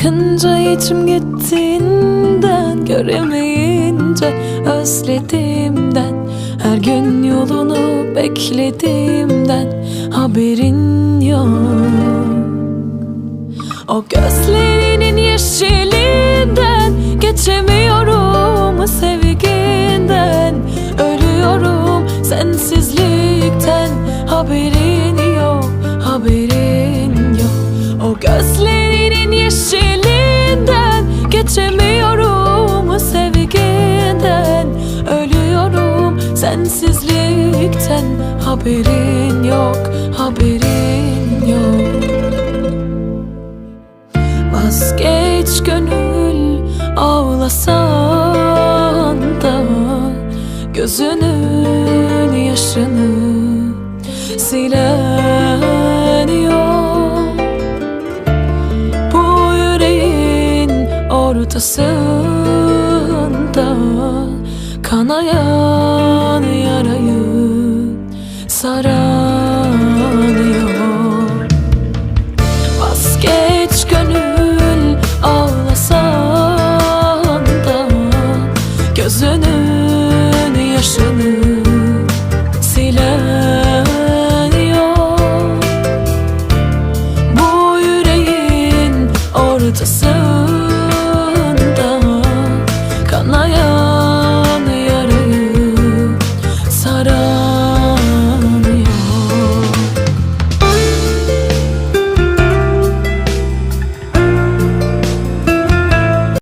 Vazgeçim gittiğinden Göremeyince özlediğimden Her gün yolunu beklediğimden Haberin yok. O gözlerinin sensizlikten Haberin yok, haberin yok. Vazgeç gönül ağlasan da Gözünün yaşını silen Bu yüreğin ortasında Kanayan to survive.